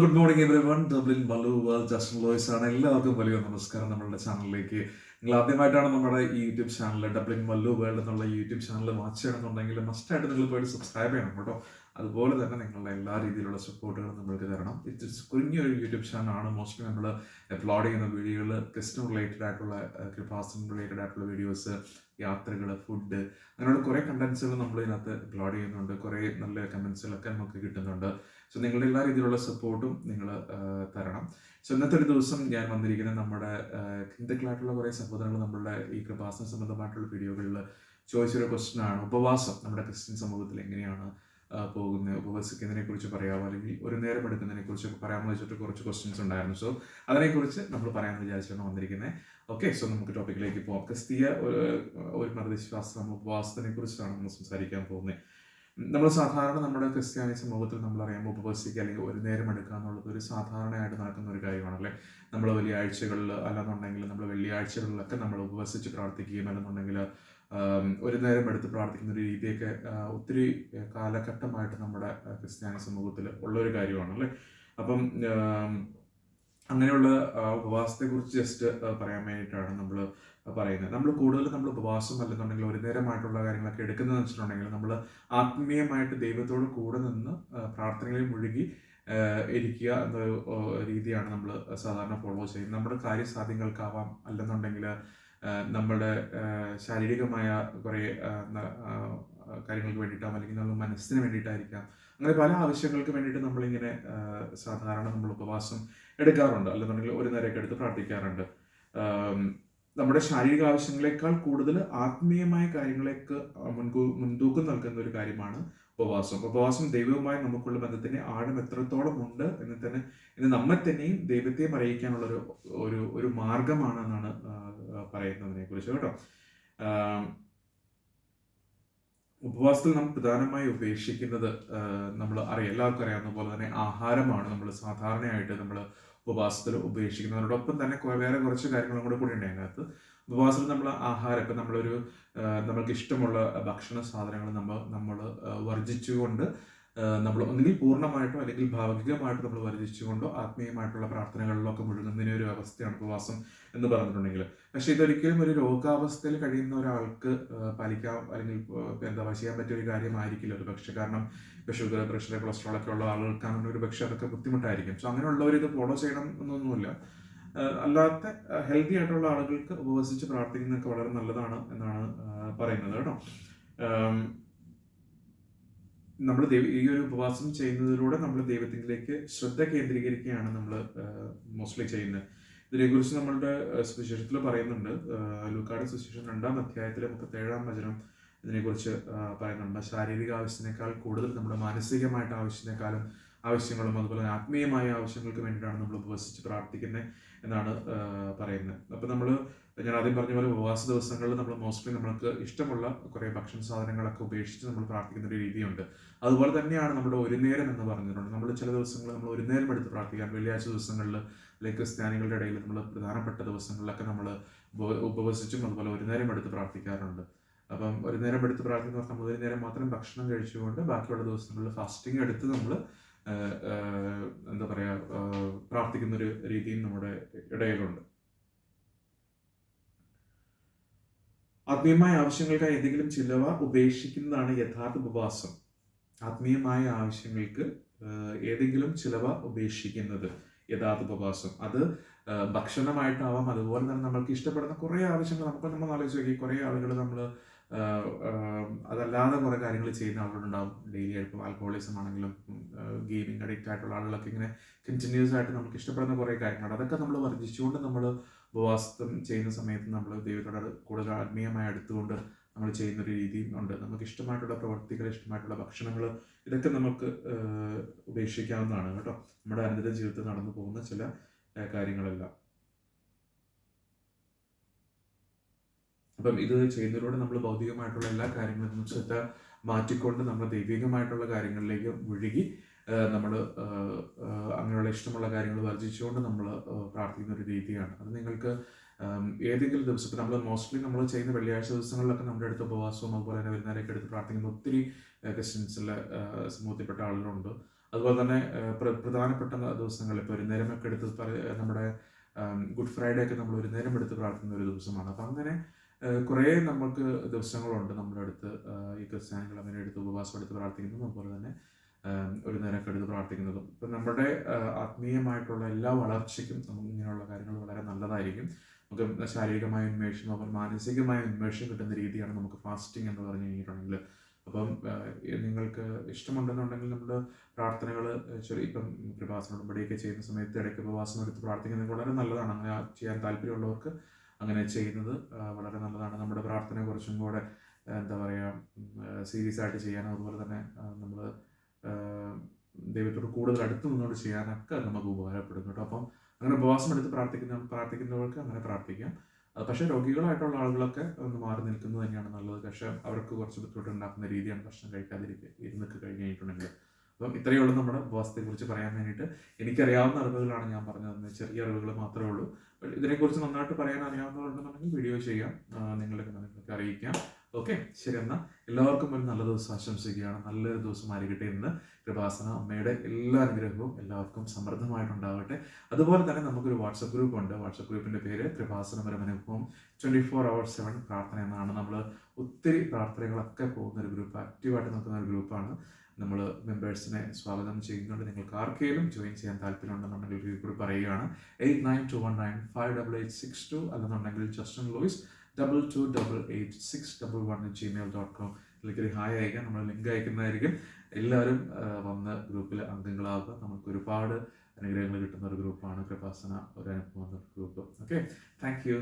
Good morning everyone Dublin Mallu world Justin Lois ആണ്. എല്ലാവർക്കും വലിയ നമസ്കാരം നമ്മളുടെ ചാനലിലേക്ക്. നിങ്ങൾ ആദ്യമായിട്ടാണ് നമ്മുടെ ഈ YouTube channel Dublin Mallu world എന്നുള്ള യൂട്യൂബ് ചാനൽ വാച്ച് ചെയ്യണമെന്നുണ്ടെങ്കിൽ മസ്റ്റായിട്ട് നിങ്ങൾ പോയിട്ട് സബ്സ്ക്രൈബ് ചെയ്യണം കേട്ടോ. അതുപോലെ തന്നെ നിങ്ങളുടെ എല്ലാ രീതിയിലുള്ള സപ്പോർട്ടുകളും നമ്മൾക്ക് തരണം. ഇറ്റ്സ് കുഞ്ഞൊരു യൂട്യൂബ് ചാനലാണ് മോസ്റ്റ്ലി നമ്മൾ അപ്ലോഡ് ചെയ്യുന്ന വീഡിയോകൾ ക്രിസ്ത്യൻ റിലേറ്റഡ് ആയിട്ടുള്ള കൃപാസൻ റിലേറ്റഡ് ആയിട്ടുള്ള വീഡിയോസ് യാത്രകൾ ഫുഡ് അങ്ങനെയുള്ള കുറേ കണ്ടൻസുകൾ നമ്മൾ ഇതിനകത്ത് അപ്ലോഡ് ചെയ്യുന്നുണ്ട്. കുറേ നല്ല കമൻസുകളൊക്കെ നമുക്ക് കിട്ടുന്നുണ്ട്. സോ നിങ്ങളുടെ എല്ലാ രീതിയിലുള്ള സപ്പോർട്ടും നിങ്ങൾ തരണം. സോ ഇന്നത്തെ ഒരു ദിവസം ഞാൻ വന്നിരിക്കുന്നത് നമ്മുടെ ഹിന്ദുക്കളായിട്ടുള്ള കുറേ സഹോദരങ്ങൾ നമ്മളുടെ ഈ കൃപാസന സംബന്ധമായിട്ടുള്ള വീഡിയോകളിൽ ചോദിച്ചൊരു ക്വസ്റ്റ്യനാണ് ഉപവാസം നമ്മുടെ ക്രിസ്ത്യൻ സമൂഹത്തിൽ എങ്ങനെയാണ് ആ, പോകുന്നത് ഉപവസിക്കുന്നതിനെ കുറിച്ച് പറയാമോ അല്ലെങ്കിൽ ഒരു നേരം എടുക്കുന്നതിനെ കുറിച്ച് പറയാമോ വെച്ചിട്ട് കുറച്ച് ക്വസ്റ്റ്യൻസ് ഉണ്ടായിരുന്നു. സോ അതിനെക്കുറിച്ച് നമ്മൾ പറയാമെന്ന് വിചാരിച്ചാണ് വന്നിരിക്കുന്നത് ഓക്കെ സോ നമുക്ക് ടോപ്പിക്കിലേക്ക് പോകാം ക്രിസ്തീയ ഒരു മതവിശ്വാസം ഉപവാസത്തിനെ കുറിച്ചാണ് നമ്മൾ സംസാരിക്കാൻ പോകുന്നത് നമ്മൾ സാധാരണ നമ്മുടെ ക്രിസ്ത്യാനി സമൂഹത്തിൽ നമ്മൾ അറിയാം ഉപവസിക്കുക അല്ലെങ്കിൽ ഒരു നേരം എടുക്കുക എന്നുള്ളത് ഒരു സാധാരണയായിട്ട് നടക്കുന്ന ഒരു കാര്യമാണല്ലേ? നമ്മൾ വലിയ ആഴ്ചകളിൽ അല്ലെന്നുണ്ടെങ്കിൽ നമ്മൾ വെള്ളിയാഴ്ചകളിലൊക്കെ നമ്മൾ ഉപവസിച്ച് പ്രാർത്ഥിക്കുകയും അല്ലെന്നുണ്ടെങ്കിൽ ഒരു നേരം എടുത്ത് പ്രാർത്ഥിക്കുന്ന ഒരു രീതിയൊക്കെ ഒത്തിരി കാലഘട്ടമായിട്ട് നമ്മുടെ ക്രിസ്ത്യാനി സമൂഹത്തിൽ ഉള്ള ഒരു കാര്യമാണല്ലേ? അപ്പം ആം, അങ്ങനെയുള്ള ഉപവാസത്തെക്കുറിച്ച് ജസ്റ്റ് പറയാൻ വേണ്ടിയിട്ടാണ് നമ്മൾ പറയുന്നത്. നമ്മൾ കൂടുതൽ നമ്മൾ ഉപവാസം അല്ലെന്നുണ്ടെങ്കിൽ ഒരു നേരമായിട്ടുള്ള കാര്യങ്ങളൊക്കെ എടുക്കുന്നതെന്ന് വെച്ചിട്ടുണ്ടെങ്കിൽ നമ്മൾ ആത്മീയമായിട്ട് ദൈവത്തോട് കൂടെ നിന്ന് പ്രാർത്ഥനയിൽ മുഴുകി ഇരിക്കുക എന്നൊരു രീതിയാണ് നമ്മൾ സാധാരണ ഫോളോ ചെയ്യുന്നത്. നമ്മുടെ കാര്യസാധ്യങ്ങൾക്കാവാം അല്ലെന്നുണ്ടെങ്കിൽ നമ്മുടെ ശാരീരികമായ കുറേ കാര്യങ്ങൾക്ക് വേണ്ടിയിട്ടാവും അല്ലെങ്കിൽ നമ്മുടെ മനസ്സിന് വേണ്ടിയിട്ടായിരിക്കാം. അങ്ങനെ പല ആവശ്യങ്ങൾക്ക് വേണ്ടിയിട്ട് നമ്മളിങ്ങനെ സാധാരണ നമ്മൾ ഉപവാസം എടുക്കാറുണ്ട്. അല്ലെന്നുണ്ടെങ്കിൽ ഒരു നേരമൊക്കെ എടുത്ത് പ്രാർത്ഥിക്കാറുണ്ട്. നമ്മുടെ ശാരീരിക ആവശ്യങ്ങളെക്കാൾ കൂടുതൽ ആത്മീയമായ കാര്യങ്ങളേക്ക് മുൻകൂ മുൻതൂക്കം നൽകുന്ന ഒരു കാര്യമാണ് ഉപവാസം. ഉപവാസം ദൈവവുമായി നമുക്കുള്ള ബന്ധത്തിന്റെ ആഴം എത്രത്തോളം ഉണ്ട് എന്ന് തന്നെ ഇത് നമ്മെ തന്നെയും ദൈവത്തെയും അറിയിക്കാനുള്ള ഒരു ഒരു ഒരു മാർഗമാണ് എന്നാണ് പറയുന്നതിനെ കുറിച്ച് കേട്ടോ ഉപവാസത്തിൽ നാം പ്രധാനമായി ഉപേക്ഷിക്കുന്നത് നമ്മൾ അറിയാം എല്ലാവർക്കും അറിയാവുന്ന പോലെ തന്നെ ആഹാരമാണ് നമ്മൾ സാധാരണയായിട്ട് നമ്മൾ ഉപവാസത്തിൽ ഉപേക്ഷിക്കുന്നതിനോടൊപ്പം തന്നെ വേറെ കുറച്ച് കാര്യങ്ങളും കൂടെ കൂടി ഉണ്ട് അതിനകത്ത്. ഉപവാസത്തിൽ നമ്മൾ ആഹാരം ഇപ്പം നമ്മളൊരു നമ്മൾക്ക് ഇഷ്ടമുള്ള ഭക്ഷണ സാധനങ്ങൾ നമ്മൾ നമ്മൾ വർജിച്ചുകൊണ്ട് നമ്മൾ ഒന്നുകിൽ പൂർണമായിട്ടോ അല്ലെങ്കിൽ ഭാഗികമായിട്ടോ നമ്മൾ വർജിച്ചുകൊണ്ടോ ആത്മീയമായിട്ടുള്ള പ്രാർത്ഥനകളിലോ പ്രാർത്ഥനകളിലൊക്കെ മുഴുകുന്നതിന് ഒരു അവസ്ഥയാണ് ഉപവാസം എന്ന് പറഞ്ഞിട്ടുണ്ടെങ്കിൽ. പക്ഷെ ഇതൊരിക്കലും ഒരു രോഗാവസ്ഥയിൽ കഴിയുന്ന ഒരാൾക്ക് പാലിക്കാം അല്ലെങ്കിൽ എന്താ ചെയ്യാൻ പറ്റിയ ഒരു കാര്യമായിരിക്കില്ല ഒരു പക്ഷെ. കാരണം ഇപ്പോൾ ഷുഗർ പ്രഷർ കൊളസ്ട്രോൾ ഒക്കെ ഉള്ള ആളുകൾക്കാണെങ്കിൽ ഒരു പക്ഷെ അതൊക്കെ ബുദ്ധിമുട്ടായിരിക്കും. സോ അങ്ങനെയുള്ളവർ ഇത് ഫോളോ ചെയ്യണം എന്നൊന്നുമില്ല. അല്ലാത്ത ഹെൽത്തി ആയിട്ടുള്ള ആളുകൾക്ക് ഉപവസിച്ച് പ്രാർത്ഥിക്കുന്നതൊക്കെ വളരെ നല്ലതാണ് എന്നാണ് പറയുന്നത് കേട്ടോ. നമ്മൾ ദൈവ ഈ ഒരു ഉപവാസം ചെയ്യുന്നതിലൂടെ നമ്മൾ ദൈവത്തിലേക്ക് ശ്രദ്ധ കേന്ദ്രീകരിക്കുകയാണ് നമ്മൾ മോസ്റ്റ്ലി ചെയ്യുന്നത്. ഇതിനെക്കുറിച്ച് നമ്മളുടെ സുവിശേഷത്തിൽ പറയുന്നുണ്ട്. ലൂക്കാട് സുവിശേഷം രണ്ടാം അധ്യായത്തിലെ മുപ്പത്തേഴാം വചനം ഇതിനെക്കുറിച്ച് പറയുന്നുണ്ട്. ശാരീരിക ആവശ്യത്തിനേക്കാൾ കൂടുതൽ നമ്മുടെ മാനസികമായിട്ട് ആവശ്യത്തിനേക്കാളും ആവശ്യങ്ങളും അതുപോലെ തന്നെ ആത്മീയമായ ആവശ്യങ്ങൾക്ക് വേണ്ടിയിട്ടാണ് നമ്മൾ ഉപവസിച്ച് പ്രാർത്ഥിക്കുന്നത് എന്നാണ് പറയുന്നത്. അപ്പം നമ്മൾ ഞാൻ ആദ്യം പറഞ്ഞ പോലെ ഉപവാസ ദിവസങ്ങളിൽ നമ്മൾ മോസ്റ്റ്ലി നമ്മൾക്ക് ഇഷ്ടമുള്ള കുറേ ഭക്ഷണ സാധനങ്ങളൊക്കെ ഉപേക്ഷിച്ച് നമ്മൾ പ്രാർത്ഥിക്കുന്ന ഒരു രീതിയുണ്ട്. അതുപോലെ തന്നെയാണ് നമ്മുടെ ഒരു നേരം എന്ന് പറഞ്ഞിട്ടുണ്ട്. നമ്മൾ ചില ദിവസങ്ങൾ നമ്മൾ ഒരു നേരം എടുത്ത് പ്രാർത്ഥിക്കാൻ വെള്ളിയാഴ്ച ദിവസങ്ങളിൽ അല്ലെങ്കിൽ ക്രിസ്ത്യാനികളുടെ ഇടയിൽ നമ്മൾ പ്രധാനപ്പെട്ട ദിവസങ്ങളിലൊക്കെ നമ്മൾ ഉപ- ഉപവസിച്ചും അതുപോലെ ഒരു നേരം എടുത്ത് പ്രാർത്ഥിക്കാറുണ്ട്. അപ്പം ഒരു നേരം എടുത്ത് പ്രാർത്ഥിക്കുന്ന പറഞ്ഞാൽ നമ്മൾ ഒരു നേരം മാത്രം ഭക്ഷണം കഴിച്ചുകൊണ്ട് ബാക്കിയുള്ള ദിവസങ്ങളിൽ ഫാസ്റ്റിംഗ് എടുത്ത് നമ്മൾ എന്താ പറയുക പ്രാർത്ഥിക്കുന്ന ഒരു രീതിയും നമ്മുടെ ഇടയിലുണ്ട്. ആത്മീയമായ ആവശ്യങ്ങൾക്കായി എന്തെങ്കിലും ചിലവ ഉപേക്ഷിക്കുന്നതാണ് യഥാർത്ഥ ഉപവാസം. ആത്മീയമായ ആവശ്യങ്ങൾക്ക് ഏതെങ്കിലും ചിലവ ഉപേക്ഷിക്കുന്നത് യഥാർത്ഥ ഉപവാസം. അത് ഭക്ഷണമായിട്ടാവാം അതുപോലെ തന്നെ നമ്മൾക്ക് ഇഷ്ടപ്പെടുന്ന കുറേ ആവശ്യങ്ങൾ നമുക്ക് നമ്മൾ ആലോചിച്ച് നോക്കി. കുറേ ആളുകൾ നമ്മൾ അതല്ലാതെ കുറേ കാര്യങ്ങൾ ചെയ്യുന്ന ആളുകളുണ്ടാവും ഡെയിലി ആയിട്ട് ആൽക്കഹോളിസം ആണെങ്കിലും ഗെയിമിംഗ് അഡിക്റ്റ് ആയിട്ടുള്ള ആളുകളൊക്കെ ഇങ്ങനെ കണ്ടിന്യൂസ് ആയിട്ട് നമുക്ക് ഇഷ്ടപ്പെടുന്ന കുറേ കാര്യങ്ങളുണ്ട് അതൊക്കെ നമ്മൾ വർജിച്ചുകൊണ്ട് നമ്മൾ ഉപവാസം ചെയ്യുന്ന സമയത്ത് നമ്മൾ ദൈവത്തോട് കൂടുതൽ ആത്മീയമായി അടുത്തുകൊണ്ട് നമ്മൾ ചെയ്യുന്ന ഒരു രീതിയും ഉണ്ട്. നമുക്ക് ഇഷ്ടമായിട്ടുള്ള പ്രവർത്തികൾ ഇഷ്ടമായിട്ടുള്ള ഭക്ഷണങ്ങൾ ഇതൊക്കെ നമുക്ക് ഉപേക്ഷിക്കാവുന്നതാണ് കേട്ടോ. നമ്മുടെ അനുദിന ജീവിതത്തിൽ നടന്നു പോകുന്ന ചില കാര്യങ്ങളെല്ലാം. അപ്പം ഇത് ചെയ്യുന്നതിലൂടെ നമ്മൾ ഭൗതികമായിട്ടുള്ള എല്ലാ കാര്യങ്ങളും ശ്രദ്ധ മാറ്റിക്കൊണ്ട് നമ്മൾ ദൈവികമായിട്ടുള്ള കാര്യങ്ങളിലേക്ക് മുഴുകി നമ്മൾ അങ്ങനെയുള്ള ഇഷ്ടമുള്ള കാര്യങ്ങൾ വർജിച്ചുകൊണ്ട് നമ്മൾ പ്രാർത്ഥിക്കുന്ന ഒരു രീതിയാണ്. അത് നിങ്ങൾക്ക് ഏതെങ്കിലും ദിവസം ഇപ്പം നമ്മൾ മോസ്റ്റ്ലി നമ്മൾ ചെയ്യുന്ന വെള്ളിയാഴ്ച ദിവസങ്ങളിലൊക്കെ നമ്മുടെ അടുത്ത് ഉപവാസവും അതുപോലെ തന്നെ വരുന്നവരൊക്കെ എടുത്ത് പ്രാർത്ഥിക്കുന്ന ഒത്തിരി ക്രിസ്ത്യൻസിലെ സമൂഹത്തിൽപ്പെട്ട ആളുകളുണ്ട്. അതുപോലെ തന്നെ പ്രധാനപ്പെട്ട ദിവസങ്ങൾ ഇപ്പോൾ ഒരു നേരമൊക്കെ എടുത്ത് നമ്മുടെ ഗുഡ് ഫ്രൈഡേ ഒക്കെ നമ്മൾ ഒരു നേരം എടുത്ത് പ്രാർത്ഥിക്കുന്ന ഒരു ദിവസമാണ്. അപ്പം അങ്ങനെ കുറേ നമുക്ക് ദിവസങ്ങളുണ്ട്. നമ്മുടെ അടുത്ത് ഈ ക്രിസ്ത്യാനികൾ അങ്ങനെ എടുത്ത് ഉപവാസം എടുത്ത് പ്രാർത്ഥിക്കുന്നതും അതുപോലെ തന്നെ ഒരു നേരമൊക്കെ എടുത്ത് പ്രാർത്ഥിക്കുന്നതും. ഇപ്പം നമ്മുടെ ആത്മീയമായിട്ടുള്ള എല്ലാ വളർച്ചയ്ക്കും നമുക്ക് ഇങ്ങനെയുള്ള കാര്യങ്ങൾ വളരെ നല്ലതായിരിക്കും. നമുക്ക് ശാരീരികമായ ഉന്മേഷം അതുപോലെ മാനസികമായ ഉന്മേഷം കിട്ടുന്ന രീതിയാണ് നമുക്ക് ഫാസ്റ്റിംഗ് എന്ന് പറഞ്ഞു കഴിഞ്ഞിട്ടുണ്ടെങ്കിൽ. അപ്പം നിങ്ങൾക്ക് ഇഷ്ടമുണ്ടെന്നുണ്ടെങ്കിൽ നമ്മൾ പ്രാർത്ഥനകൾ ചെറിയ ഇപ്പം കൃപാസനം ഉടമ്പടിയൊക്കെ ചെയ്യുന്ന സമയത്ത് ഇടയ്ക്ക് ഉപവാസം എടുത്ത് പ്രാർത്ഥിക്കുന്നത് വളരെ നല്ലതാണ്. അങ്ങനെ ചെയ്യാൻ താല്പര്യമുള്ളവർക്ക് അങ്ങനെ ചെയ്യുന്നത്. വളരെ നല്ലതാണ്. നമ്മുടെ പ്രാർത്ഥന കുറച്ചും കൂടെ എന്താ പറയുക സീരിയസ് ആയിട്ട് ചെയ്യാനും അതുപോലെ തന്നെ നമ്മൾ ദൈവത്തോട് കൂടുതൽ അടുത്ത് നിന്നോട് ചെയ്യാനൊക്കെ നമുക്ക് ഉപകാരപ്പെടും കേട്ടോ. അപ്പം അങ്ങനെ ഉപവാസം എടുത്ത് പ്രാർത്ഥിക്കുന്ന പ്രാർത്ഥിക്കുന്നവർക്ക് അങ്ങനെ പ്രാർത്ഥിക്കാം. പക്ഷേ രോഗികളായിട്ടുള്ള ആളുകളൊക്കെ ഒന്ന് മാറി നിൽക്കുന്നത് തന്നെയാണ് നല്ലത്. പക്ഷേ അവർക്ക് കുറച്ച് ബുദ്ധിമുട്ട് ഉണ്ടാക്കുന്ന രീതിയാണ് ഭക്ഷണം കഴിക്കാതിരിക്കുക ഇരുന്നൊക്കെ കഴിഞ്ഞ് കഴിഞ്ഞിട്ടുണ്ടെങ്കിൽ. അപ്പം ഇത്രയേ ഉള്ളൂ നമ്മുടെ ഉപവാസത്തെക്കുറിച്ച് പറയാൻ വേണ്ടിയിട്ട്. എനിക്കറിയാവുന്ന അറിവുകളാണ് ഞാൻ പറഞ്ഞത്. ചെറിയ അറിവുകൾ മാത്രമേ ഉള്ളൂ. ഇതിനെക്കുറിച്ച് നന്നായിട്ട് പറയാൻ അറിയാവുന്നവരുണ്ടെന്നുണ്ടെങ്കിൽ വീഡിയോ ചെയ്യാം. നിങ്ങളെ നിങ്ങളൊക്കെ നിങ്ങൾക്ക് അറിയിക്കാം ഓക്കെ ശരി എന്നാൽ എല്ലാവർക്കും ഒരു നല്ല ദിവസം ആശംസിക്കുകയാണ്. നല്ലൊരു ദിവസം ആയിരിക്കട്ടെ എന്ന് കൃപാസന അമ്മയുടെ എല്ലാ അനുഗ്രഹവും എല്ലാവർക്കും സമൃദ്ധമായിട്ടുണ്ടാവട്ടെ. അതുപോലെ തന്നെ നമുക്കൊരു വാട്സപ്പ് ഗ്രൂപ്പ് ഉണ്ട് വാട്സപ്പ് ഗ്രൂപ്പിന്റെ പേര് കൃപാസന പരമനുഭവം. ട്വന്റി ഫോർ അവർ സെവൻ പ്രാർത്ഥന എന്നാണ്. നമ്മൾ ഒത്തിരി പ്രാർത്ഥനകളൊക്കെ പോകുന്ന ഒരു ഗ്രൂപ്പ് ആക്റ്റീവായിട്ട് നിൽക്കുന്ന ഒരു ഗ്രൂപ്പാണ്. നമ്മൾ മെമ്പേഴ്സിനെ സ്വാഗതം ചെയ്യുന്നുണ്ട്. നിങ്ങൾക്ക് ആർക്കെങ്കിലും ജോയിൻ ചെയ്യാൻ താല്പര്യമുണ്ടെന്നുണ്ടെങ്കിൽ ഒരു ഗ്രൂപ്പ് പറയുകയാണ്. Eight nine two one nine five double eight six two അല്ലെന്നുണ്ടെങ്കിൽ Justin Lois double two double eight six double one gmail dot com ഒരു ഹായ് അയക്കാം നമ്മൾ ലിങ്ക് അയക്കുന്നതായിരിക്കും എല്ലാവരും വന്ന് ഗ്രൂപ്പിൽ അംഗങ്ങളാവുക. നമുക്ക് ഒരുപാട് അനുഗ്രഹങ്ങൾ കിട്ടുന്ന ഒരു ഗ്രൂപ്പാണ് കൃപാസന. ഒരു അനുഭവം ഗ്രൂപ്പ്. Okay thank you